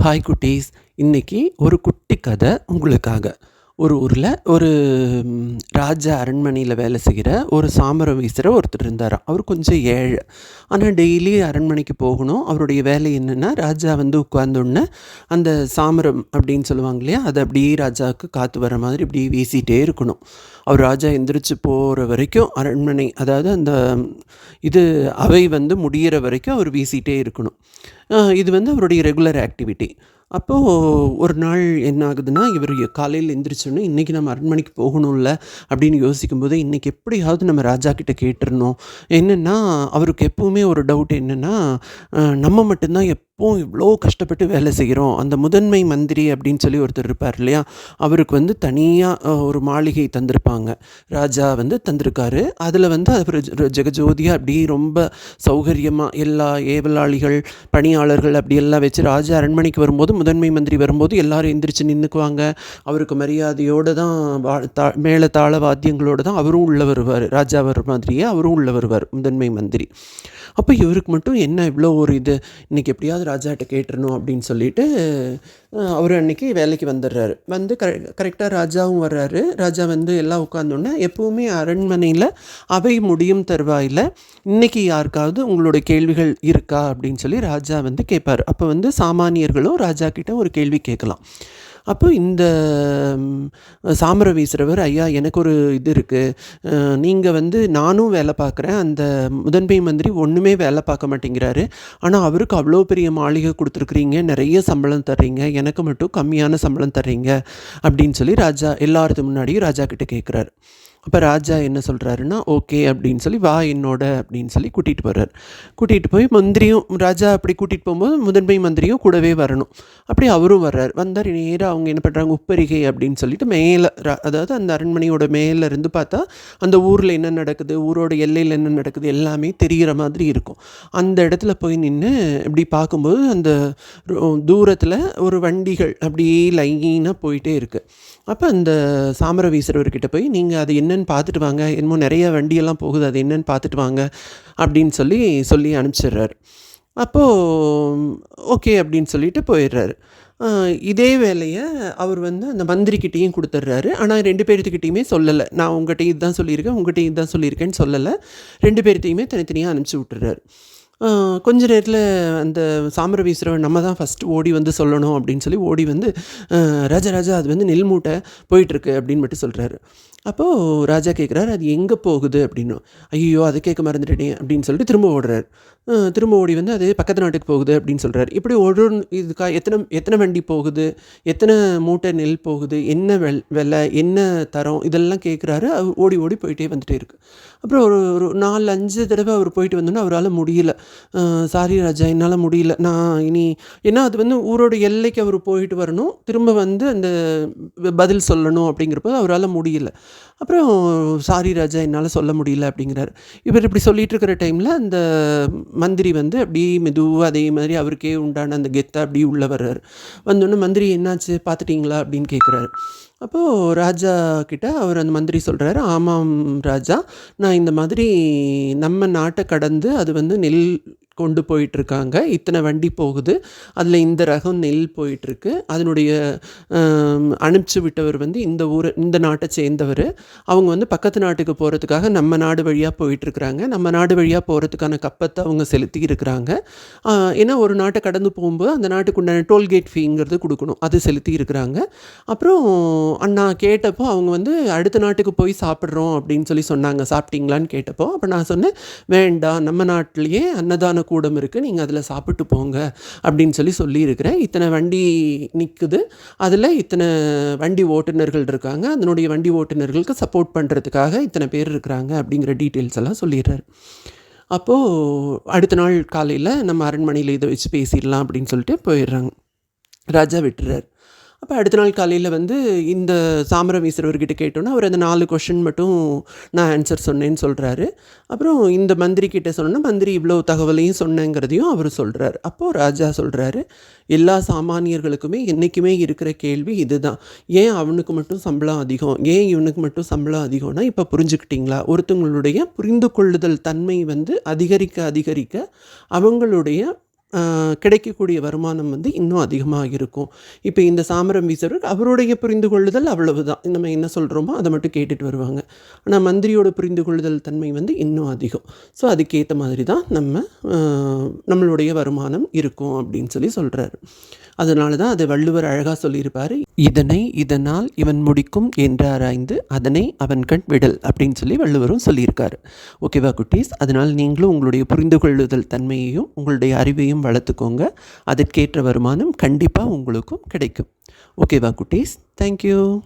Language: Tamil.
ஹாய் குட்டீஸ். இன்றைக்கி ஒரு குட்டி கதை உங்களுக்காக. ஒரு ஊரில் ஒரு ராஜா அரண்மனையில் வேலை செய்கிற ஒரு சாமரம் வீசுகிற ஒருத்தர் இருந்தாராம் அவர் கொஞ்சம் ஏழை. ஆனால் டெய்லி அரண்மனைக்கு போகணும். அவருடைய வேலை என்னென்னா ராஜா வந்து உட்கார்ந்தோடனே அந்த சாமரம் அப்படின்னு சொல்லுவாங்க இல்லையா அதை அப்படியே ராஜாவுக்கு காற்று வர மாதிரி இப்படி வீசிகிட்டே இருக்கணும். அவர் ராஜா எந்திரிச்சு போகிற வரைக்கும் அரண்மனை அதாவது அந்த இது அவை வந்து முடியிற வரைக்கும் அவர் வீசிகிட்டே இருக்கணும். இது வந்து அவருடைய ரெகுலர் ஆக்டிவிட்டி அப்போது ஒரு நாள் என்ன ஆகுதுன்னா இவர் காலையில் எந்திரிச்சோன்னே இன்றைக்கி நம்ம அரண்மனைக்கு போகணும்ல? அப்படின்னு யோசிக்கும்போது இன்றைக்கி எப்படியாவது நம்ம ராஜா கிட்ட கேட்டுறணும். என்னென்னா அவருக்கு எப்போவுமே ஒரு டவுட் என்னென்னா நம்ம மட்டும்தான் எப் ஓ இவ்வளோ கஷ்டப்பட்டு வேலை செய்கிறோம் அந்த முதன்மை மந்திரி அப்படின்னு சொல்லி ஒருத்தர் இருப்பார் இல்லையா? அவருக்கு வந்து தனியாக ஒரு மாளிகை தந்திருப்பாங்க. ராஜா வந்து தந்திருக்காரு. அதில் வந்து அவர் ஜெகஜோதியாக அப்படி ரொம்ப சௌகரியமாக எல்லா ஏவலாளிகள் பணியாளர்கள் அப்படி எல்லாம் வச்சு ராஜா அரண்மனைக்கு வரும்போது முதன்மை மந்திரி வரும்போது எல்லாரும் எந்திரிச்சு நின்றுக்குவாங்க அவருக்கு மரியாதையோடு தான் வா- தாள வாத்தியங்களோடு தான் அவரும் உள்ளே வருவார். ராஜா வர மாதிரியே அவரும் உள்ளே வருவார் முதன்மை மந்திரி. அப்போ இவருக்கு மட்டும் என்ன இவ்வளோ ஒரு இது? இன்றைக்கி எப்படியாவது ராஜாட்ட கேட்டுருணும் அப்படின்னு சொல்லிட்டு அவர் அன்னைக்கு வேலைக்கு வந்துடுறாரு. வந்து கரெ கரெக்டாக ராஜாவும் வர்றாரு. ராஜா வந்து எல்லாம் உட்காந்தோன்னே எப்போவுமே அரண்மனையில் அவை முடியும் தருவாயில் இன்றைக்கி யாருக்காவது உங்களோட கேள்விகள் இருக்கா? அப்படின்னு சொல்லி ராஜா வந்து கேட்பார் அப்போ வந்து சாமானியர்களும் ராஜா கிட்ட ஒரு கேள்வி கேட்கலாம். அப்போ இந்த ம், சாமர வீசுகிறவர் ஐயா எனக்கு ஒரு இது இருக்குது நீங்கள் வந்து நானும் வேலை பார்க்குறேன். அந்த முதன்மை மந்திரி ஒன்றுமே வேலை பார்க்க மாட்டேங்கிறாரு. ஆனால் அவருக்கு அவ்வளோ பெரிய மாளிகை கொடுத்துருக்குறீங்க. நிறைய சம்பளம் தர்றீங்க. எனக்கு மட்டும் கம்மியான சம்பளம் தர்றீங்க. அப்படின்னு சொல்லி ராஜா எல்லாருக்கு முன்னாடியும் ராஜா கிட்ட கேட்குறாரு அப்போ ராஜா என்ன சொல்கிறாருன்னா ஓகே அப்படின்னு சொல்லி வா என்னோட அப்படின்னு சொல்லி கூட்டிகிட்டு போகிறார் கூட்டிகிட்டு போய் மந்திரியும் ராஜா அப்படி கூட்டிகிட்டு போகும்போது முதன்மை மந்திரியும் கூடவே வரணும். அப்படி அவரும் வர்றார். வந்தார் நேராக அவங்க என்ன பண்ணுறாங்க உப்பரிகை அப்படின்னு சொல்லிட்டு மேலே அதாவது அந்த அரண்மனையோட மேலே இருந்து பார்த்தா அந்த ஊரில் என்ன நடக்குது ஊரோட எல்லையில் என்ன நடக்குது எல்லாமே தெரிகிற மாதிரி இருக்கும். அந்த இடத்துல போய் நின்று இப்படி பார்க்கும்போது அந்த தூரத்தில் ஒரு வண்டிகள் அப்படியே லைனாக போயிட்டே இருக்குது அப்போ அந்த சாமர வீசுறவர்கிட்ட போய் நீங்கள் அது என்னென்னு பார்த்துட்டு வாங்க. என்னமோ நிறைய வண்டியெல்லாம் போகுது அது என்னென்னு பார்த்துட்டு வாங்க அப்படின்னு சொல்லி சொல்லி அனுப்பிச்சிடுறாரு. அப்போது ஓகே அப்படின்னு சொல்லிட்டு போயிடுறாரு. இதே வேலையை அவர் வந்து அந்த மந்திரிக்கிட்டேயும் கொடுத்துட்றாரு. ஆனால் ரெண்டு பேர்த்துக்கிட்டேயுமே சொல்லலை. நான் உங்கள்கிட்ட இதுதான் சொல்லியிருக்கேன் உங்கள்கிட்ட இதுதான் சொல்லியிருக்கேன்னு சொல்லலை. ரெண்டு பேர்த்தையுமே தனித்தனியாக அனுப்பிச்சி விட்டுறாரு. கொஞ்ச நேரத்தில் அந்த சாமர வீசுகிறவன் நம்ம தான் ஃபஸ்ட்டு ஓடி வந்து சொல்லணும் அப்படின்னு சொல்லி ஓடி வந்து ராஜராஜா ராஜா ராஜா அது வந்து நெல் மூட்டை போயிட்டுருக்கு அப்படின்னு மட்டும் சொல்கிறாரு அப்போது ராஜா கேட்குறாரு அது எங்கே போகுது? அப்படின்னு. ஐயோ அதை கேட்க மறந்துட்டேன் அப்படின்னு சொல்லிட்டு திரும்ப ஓடுறாரு. திரும்ப ஓடி வந்து அது பக்கத்து நாட்டுக்கு போகுது அப்படின்னு சொல்கிறாரு இப்படி ஒரு இதுக்கா எத்தனை எத்தனை வண்டி போகுது? எத்தனை மூட்டை நெல் போகுது? என்ன வெல் வெலை? என்ன தரம்? இதெல்லாம் கேட்குறாரு அவர் ஓடி ஓடி போயிட்டே வந்துட்டே இருக்கு. அப்புறம் ஒரு ஒரு நாலு அஞ்சு தடவை அவர் போயிட்டு வந்தோன்னே அவரால் முடியல. சாரி ராஜா என்னால் முடியல. நான் இனி ஏன்னா அது வந்து ஊரோட எல்லைக்கு அவர் போயிட்டு வரணும். திரும்ப வந்து அந்த பதில் சொல்லணும். அப்படிங்கிறப்போ அவரால் முடியல. அப்புறம் சாரி ராஜா என்னால் சொல்ல முடியல அப்படிங்கிறார். இவர் இப்படி சொல்லிட்டு இருக்கிற டைமில் அந்த மந்திரி வந்து அப்படியே மெதுவாக அதே மாதிரி அவருக்கே உண்டான அந்த கெத்தை அப்படியே உள்ளே வர்றார். வந்தோடனே மந்திரி என்னாச்சு? பார்த்துட்டிங்களா அப்படின்னு கேட்குறாரு அப்போது ராஜா கிட்ட அவர் அந்த மந்திரி சொல்கிறாரு ஆமாம் ராஜா நான் இந்த மாதிரி நம்ம நாட்டை கடந்து அது வந்து நெல் கொண்டு போயிட்டுருக்காங்க. இத்தனை வண்டி போகுது. அதில் இந்த ரகம் நெல் போயிட்டுருக்கு. அதனுடைய அனுப்பிச்சு விட்டவர் வந்து இந்த ஊர் இந்த நாட்டை சேர்ந்தவர். அவங்க வந்து பக்கத்து நாட்டுக்கு போகிறதுக்காக நம்ம நாடு வழியாக போயிட்டுருக்குறாங்க. நம்ம நாடு வழியாக போகிறதுக்கான கப்பத்தை அவங்க செலுத்தி இருக்கிறாங்க ஏன்னா ஒரு நாட்டை கடந்து போகும்போது அந்த நாட்டுக்கு உண்டான டோல்கேட் ஃபீங்கிறது கொடுக்கணும். அது செலுத்தி இருக்கிறாங்க அப்புறம் அண்ணா கேட்டப்போ அவங்க வந்து அடுத்த நாட்டுக்கு போய் சாப்பிட்றோம் அப்படின்னு சொல்லி சொன்னாங்க. சாப்பிட்டீங்களான்னு கேட்டப்போ. அப்போ நான் சொன்னேன் வேண்டாம். நம்ம நாட்டிலேயே அன்னதான கூடம் இருக்குது நீங்கள் அதில் சாப்பிட்டு போங்க அப்படின்னு சொல்லி சொல்லியிருக்கிறேன். இத்தனை வண்டி நிற்குது அதில் இத்தனை வண்டி ஓட்டுநர்கள் இருக்காங்க. அதனுடைய வண்டி ஓட்டுநர்களுக்கு சப்போர்ட் பண்ணுறதுக்காக இத்தனை பேர் இருக்கிறாங்க அப்படிங்கிற டீட்டெயில்ஸ் எல்லாம் சொல்லிடுறாரு. அப்போது அடுத்த நாள் காலையில் நம்ம அரண்மனையில் இதை வச்சு பேசிடலாம் அப்படின்னு சொல்லிட்டு போயிடுறாங்க. ராஜா விட்டுறாரு. அப்போ அடுத்த நாள் காலையில் வந்து இந்த சாமரம் வீசுறவர்கிட்ட கேட்டோன்னா அவர் அந்த நாலு கொஷின் மட்டும் நான் ஆன்சர் சொன்னேன்னு சொல்கிறாரு அப்புறம் இந்த மந்திரி கிட்ட சொன்னால் மந்திரி இவ்வளோ தகவலையும் சொன்னேங்கிறதையும் அவர் சொல்கிறார் அப்போது ராஜா சொல்கிறாரு எல்லா சாமானியர்களுக்குமே என்றைக்குமே இருக்கிற கேள்வி இதுதான். ஏன் அவனுக்கு மட்டும் சம்பளம் அதிகம்? ஏன் இவனுக்கு மட்டும் சம்பளம் அதிகம்னா இப்போ புரிஞ்சுக்கிட்டீங்களா? ஒருத்தவங்களுடைய புரிந்து கொள்ளுதல் தன்மை வந்து அதிகரிக்க அதிகரிக்க அவங்களுடைய கிடைக்கக்கூடிய வருமானம் வந்து இன்னும் அதிகமாக இருக்கும். இப்போ இந்த சாமரம் வீசவர் அவருடைய புரிந்து கொள்ளுதல் அவ்வளவுதான். நம்ம என்ன சொல்கிறோமோ அதை மட்டும் கேட்டுட்டு வருவாங்க. ஆனால் மந்திரியோட புரிந்து கொள்ளுதல் தன்மை வந்து இன்னும் அதிகம். ஸோ அதுக்கேற்ற மாதிரி தான் நம்ம நம்மளுடைய வருமானம் இருக்கும் அப்படின்னு சொல்லி சொல்கிறாரு அதனால தான் அதை வள்ளுவர் அழகாக சொல்லியிருப்பார். இதனை இதனால் இவன் முடிக்கும் என்று ஆராய்ந்து அதனை அவன் கண் விடல் அப்படின்னு சொல்லி வள்ளுவரும் சொல்லியிருக்காரு. ஓகேவா குட்டீஸ்? அதனால் நீங்களும் உங்களுடைய புரிந்து கொள்ளுதல் தன்மையையும் உங்களுடைய அறிவையும் வளர்த்துக்கோங்க. அதற்கேற்ற வருமானம் கண்டிப்பாக உங்களுக்கும் கிடைக்கும். ஓகேவா குட்டீஸ்? தேங்க்யூ